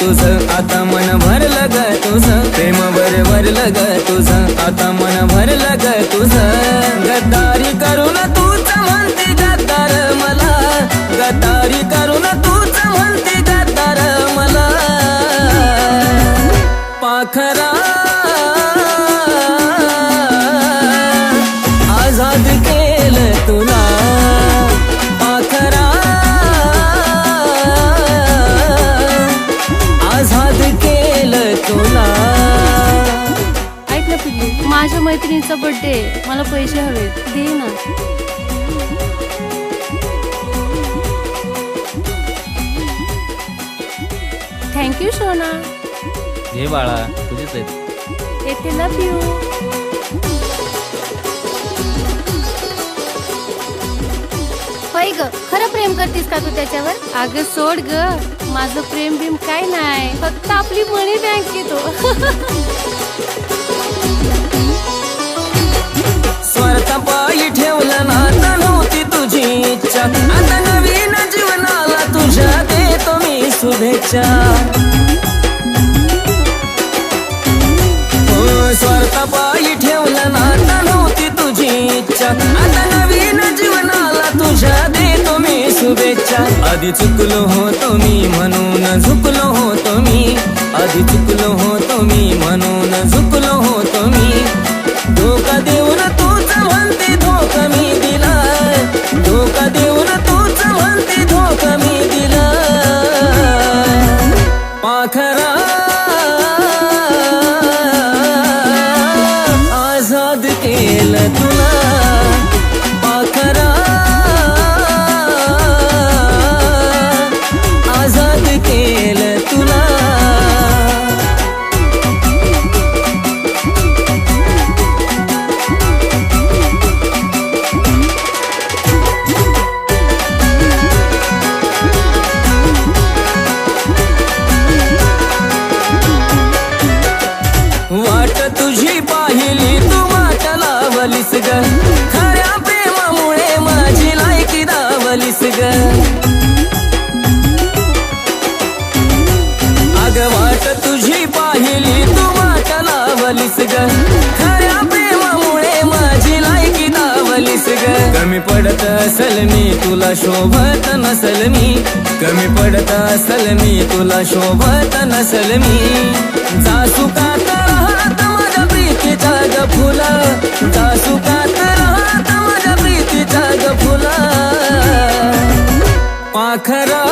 तुझं. आता मन भरलं ग तुझं. प्रेम भर भरलं ग तुझं. आता मन भरलं ग माझ्या मैत्रिणीचा बर्थडे मला पैसे हवेत. दे ना. थँक्यू सोना घे बाळा. तुझेच आहेत येते लव यू होय ग खरं प्रेम करतीस का तू त्याच्यावर? अगं सोड ग. माझं प्रेम बिम काय नाही. फक्त आपली मनी बँक येतो पायी ठेवलं नाता नव्हती तुझी इच्छा. आता नवीन जीवनाला तुझ्या देतो मी शुभेच्छा. हो, स्वार्थ पायी ठेवलं नाता नव्हती तुझी इच्छा. आता नवीन जीवनाला तुझ्या देतो मी शुभेच्छा. आधी चुकलो होतो मी म्हणून झुकलो होतो मी. आधी चुकलो होतो मी म्हणून झुकलो होतो मी. धोका देऊन तू म्हणते धोका मी दिलाय. धोका देऊन तूच म्हणते धोका मी शोभत नसल मी. कमी पडत असल मी तुला शोभत नसल मी. जासुकात राहत माझ्या प्रीतीच्या ग फुला? जासुकात राहत माझ्या प्रीतीच्या ग फुला? पाखरा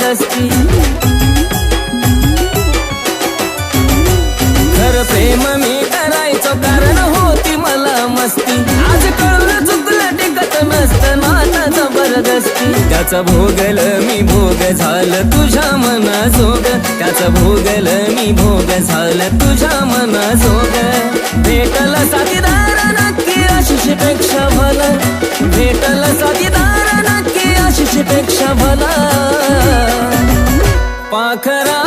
जबरदस्ती. खरं प्रेम मी करायचो कारण होती मला मस्ती. आज कळलं चुकलं टिकत नसत नाता जबरदस्ती. त्याचा भोगल मी भोग झालं तुझ्या मना जोग त्याचा भोगल मी भोग झालं तुझ्या मना जोग भेटल साथीदार नक्की आशिषपेक्षा भला. भेटल साथीदार पेक्षा भला पाखरा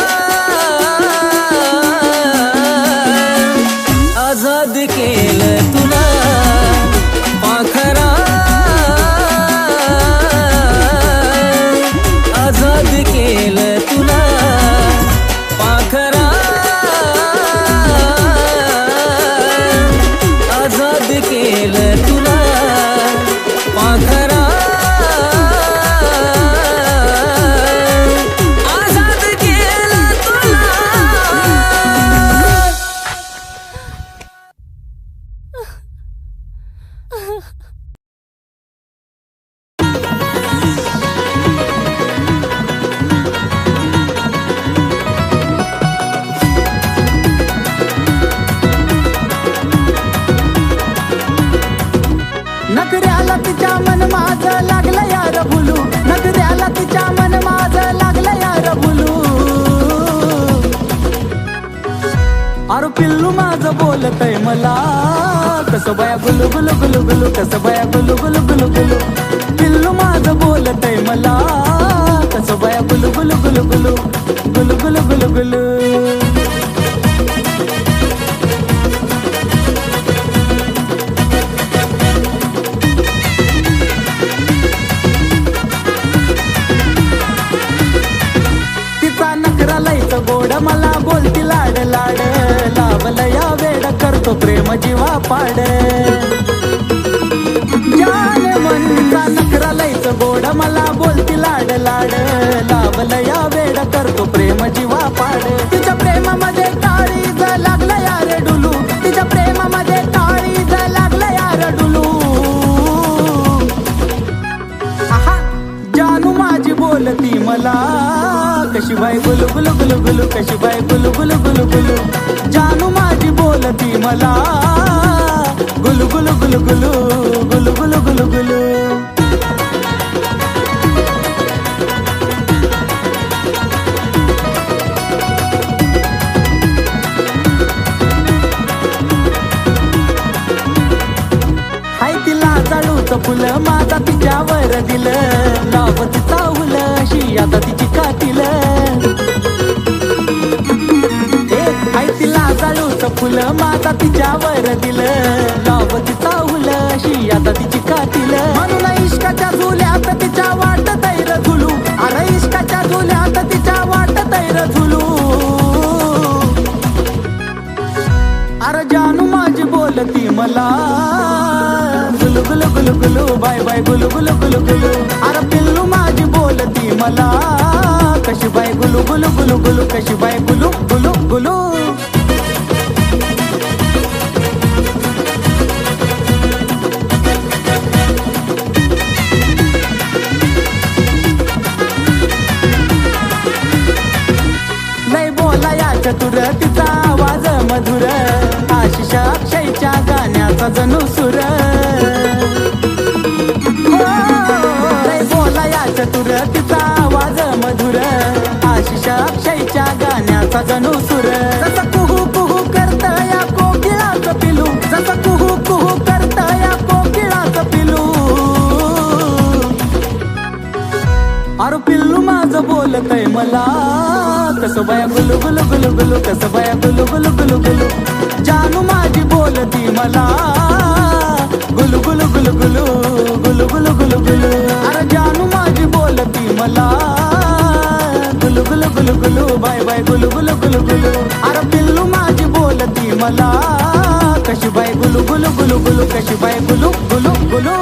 कसं बाया गुलू गुलू गुलू गुलू कसं बाया गुलू गुलू गुलू गुलू. पिल्लू माझं बोलतय मला कसं बाया गुलू गुलू गुलू गुलू. वेड प्रेम जीवा पाड. जान मन तिचा नखरा लयच गोड मला बोलती लाड लाड. लावलं या वेड करतो प्रेम जीवा पाड. तिच्या प्रेमामध्ये काळीज लागलं यार डुलू. तिच्या प्रेमामध्ये काळीज लागलं यार डुलू. आहा, जानू माझी बोलती मला. कशी बाय गुलू गुलू गुलू गुलू कशी बाय गुलू गुलू गुलू गुलू जानू माझी बोलती मला. गुलु गुलु गुलु गुलु गुलु गुलु गुलु गुलु. हाय तिला चालूच फुलं माझा तिच्यावर दिलं. लाव तिचा फुलं अशी आता फुलं माता तिच्यावर दिलं. लाव तिचा हुल अशी आता तिची कातील. म्हणून इश्काच्या झुल्यात तिच्या वाट तैर झुलू. अरे इश्काच्या झुल्यात तिच्या वाट तैर झुलू. अरे जानू माझी बोलती मला. गुलू गुलू गुलू गुलू बाय बाय गुलू गुलू गुलू गुलू. अरे पिल्लू माझी बोलती मला. कशी बाय गुलू गुलू गुलू गुलू कशी बाय मधुर तिचा आवाज मधुर. आशिष अक्षयच्या गाण्याचा जणू सुर. जसं कुहू कुहू करत या कोकिळाच पिलू. जसं कुहू कुहू करत या कोकिळाच पिलू. अरे पिल्लू माझं बोलतय मला. कसं बाया गुलू गुलू गुलू गुलू कसं बाया गुलू गुलू गुलू गुलू. जानू माझी बोलती मला. गुलू गुलू गुलू गुलू गुलू गुलू गुलू गुलू. గులుగులు బాయ్ బాయ్ గులుగులు గులుగులు. అర పిల్లు మాజి బోలతి మలా కషి బాయ్ గులుగులు గులుగులు కషి బాయ్ గులు గులు గులు.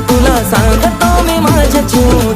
तुला सांगतो मी माझ्या जीव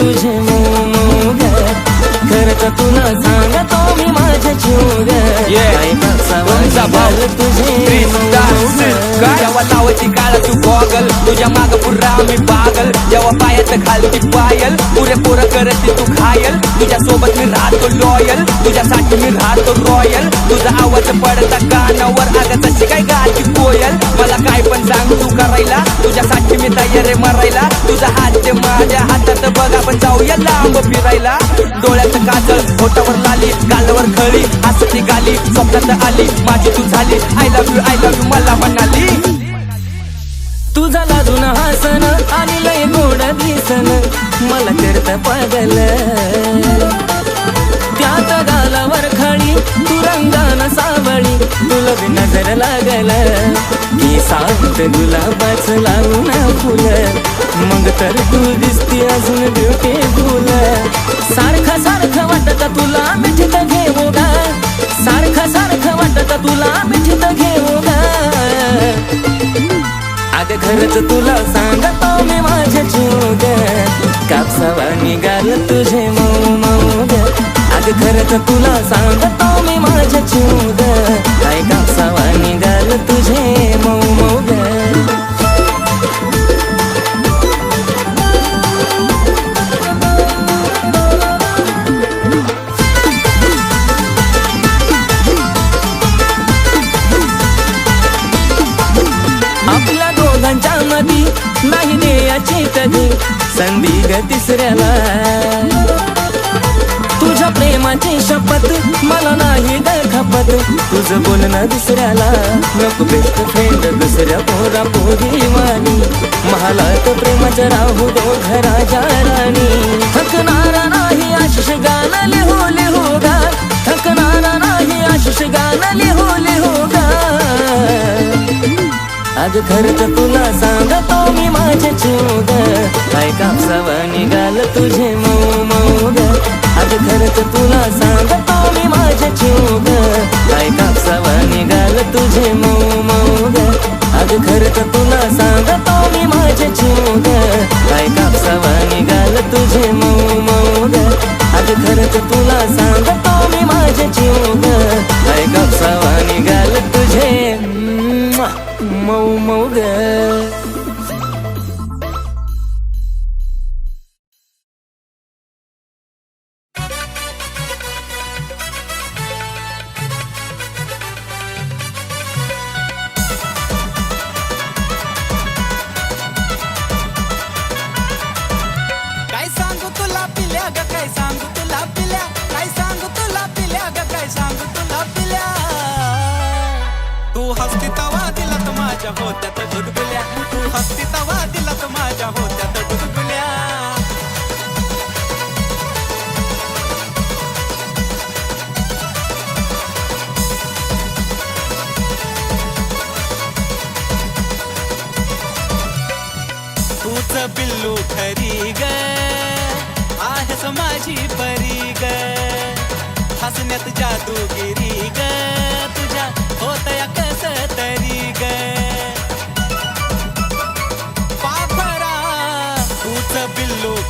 तुझे मोग. खरंच तुला सांगतो मी माझ्या जीवग काय कापसावा जेव्हा लावायची काळ तू गॉगल तुझ्या माग पुरा मी पागल जेव्हा पायात घालती पायल पुरे पोरं करते तू घायल तुझ्या सोबत मी राहतो लॉयल तुझ्यासाठी मी राहतो रॉयल तुझा आवाज पडता कानावर अगं तशी काय गाती कोयल मला काय पण सांग तू करायला तुझ्यासाठी मी तयार आहे मरायला तुझा हात ते माझ्या हातात बघ आपण जाऊया लांब फिरायला डोळ्यात काजळ फोटावर लाली गालावर खळी निघाली गाली स्वप्नात आली माझी तू झाली. I love you I love you मला म्हणाली. तुझा लाजून हसन आणि लय गोड दिसन. मला करत पागल. त्यात गालावर खळी तू रंगान सावळी. तुला बी नजर लागल. मी सांगत गुलाबाच लावून फुल मग तर तू दिसती अजून ब्युटीफुल सारखं सारखं वाटत तुला मिठीत घेऊ गा सारखं सारखं वाटत तुला मिठीत घेऊ गा अग खरंच तुला सांगतो मी माझे जीव कापसावा निघाल तुझे मऊ मऊ. ग अग खरंच तुला सांगतो मी माझे जीव लाग तुझं बोलणं दुसऱ्याला नको बेस्ट फ्रेंड दुसऱ्या पोरा पोरी वाणी. महालात प्रेमाच्या राहू दो घराच्या राणी थकणारा नाही आशिष गाणं लिहू लिहू गा. थकणारा नाही आशिष गाणं लिहू लिहू गा. आज खरंच तुला सांगतो मी माझे चोग काय कापसावा निघाल तुझे मऊ मऊ ग. आज खरंच तुला सांगतो मी माझे चिवग काय कापसावा निघाल तुझे मऊ मऊ ग अग खरंच तुला सांगतो मी माझे चिवग काय कापसावा निघाल तुझे मऊ मऊ ग अग खरंच तुला सांगतो मी माझे चिवग काय कापसावा निघाल तुझे मऊ मऊ ग होत्यात गुदगुल्या. तू हस्ती तवा दिला तर माझ्या होत्यात गुदगुल्या. तूच बिल्लू खरी ग. आहेस माझी परी ग. हसण्यात जादूगिरी ग.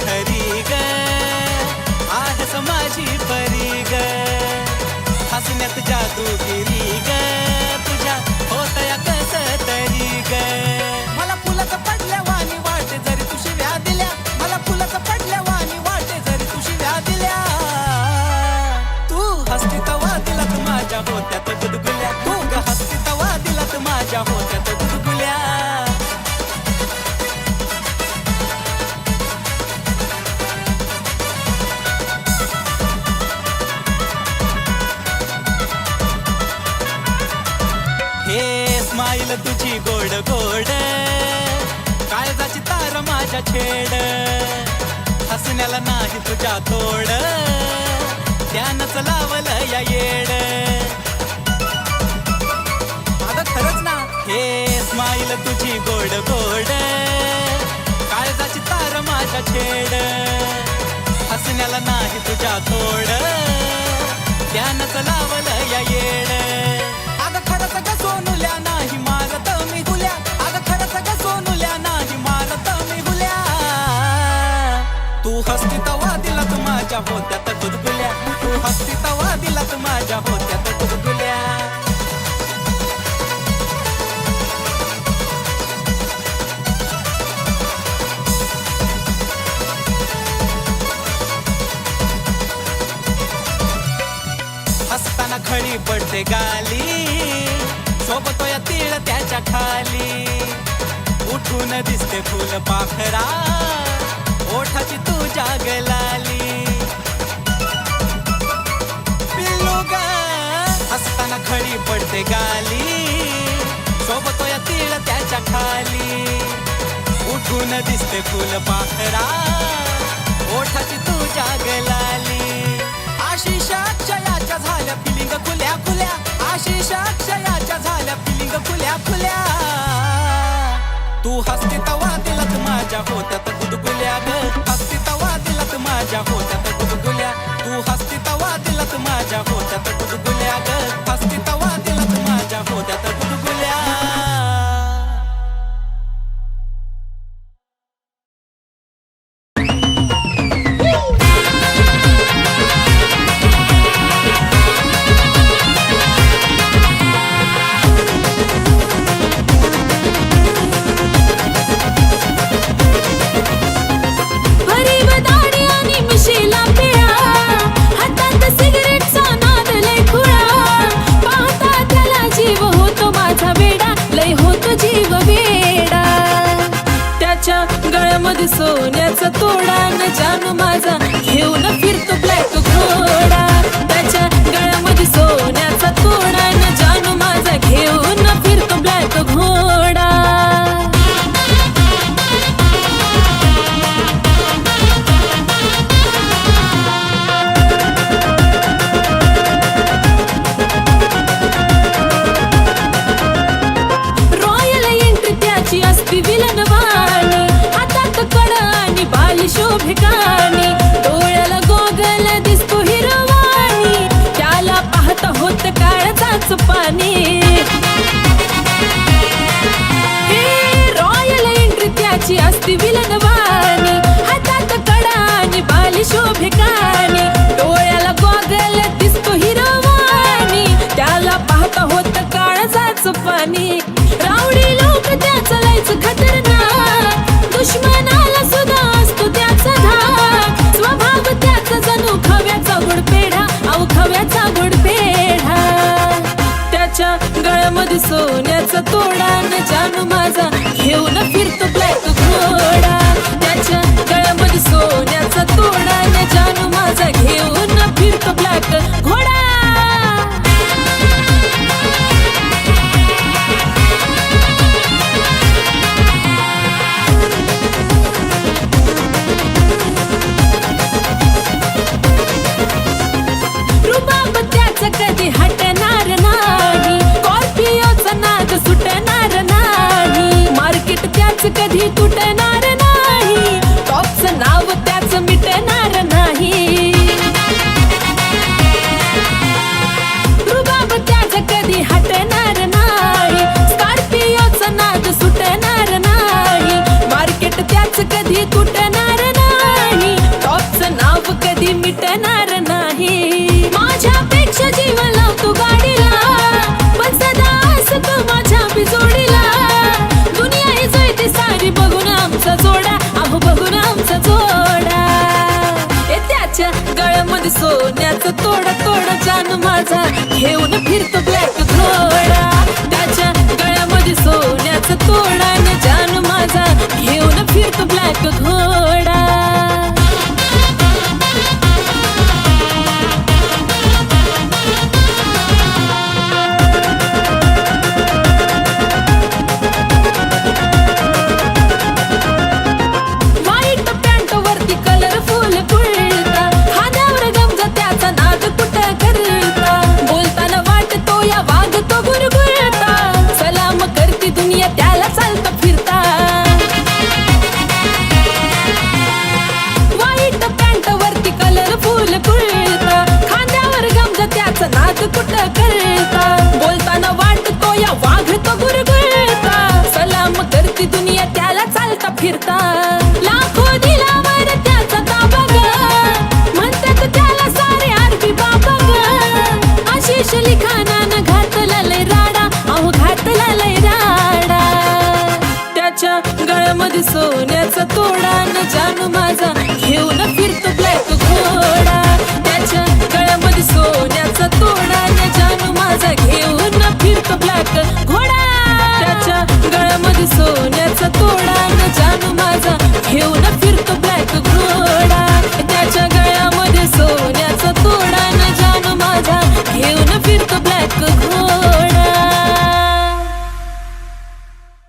ठरी ग. आहेस माझी परी ग. हसण्यात जादूगिरी माझ्या छेड. हसण्याला नाही तुझ्या तोड. त्यानंच लावलं या येड. आता खरंच ना. हे स्माईल तुझी गोड गोड. काळजाची तार माझ्या छेड. हसण्याला नाही तुझ्या तोड. त्यानंच लावलं या येड. आता खरंच ग सोनुल्या नाही मारत मी तुल्या अगं खरंच ग सोनुल्या नाही हसती तवा दिला तू माझ्या होत्यात गुदगुल्या तू हसती तवा दिला तर माझ्या होत्यात गुदगुल्या हसताना खळी पडते गाली. सोबतो या तीळ त्याच्याखाली. उठून दिसते फुल पाखरा. ओठाची तू जागलाली पिल्लू ग हसताना खळी पडते गाली. सोबत या तीळ त्याच्याखाली. उठून दिसते फुल पाखरा. ओठाची तू जागलाली आशिष अक्षयाच्या झाल्या फिलिंग खुल्या खुल्या. आशिष अक्षयाच्या झाल्या फिलिंग खुल्या खुल्या. तू हसते तवा दिलत माझ्या होत्या गुदगुल्या ग हसती तवा दिलत माझ्या होत्यात गुदगुल्या. तू हसती तवा दिलत माझ्या होत्यात गुदगुल्या ग. तू सोन्याचा तोडान जानू माझा घेऊन फिरतो ब्लॅक घोडा. त्याच्या गळ्यामध्ये सोन्याचा तोडान जानू माझा सोन्याचं तोड तोड जान माझा. घेऊन फिरतो ब्लॅक धो तो गुरगुळता? सलाम करती दुनिया त्याला चालता फिरता. लाखो दिलावर त्याचा ताबा ग म्हणतात त्याला सारे आरबी बाबा ग आशिष लिखाणानं घातला लय राडा अहो घातला लय राडा. त्याच्या गळ्यामध्ये सोन्याचा तोडा न जानू माझा good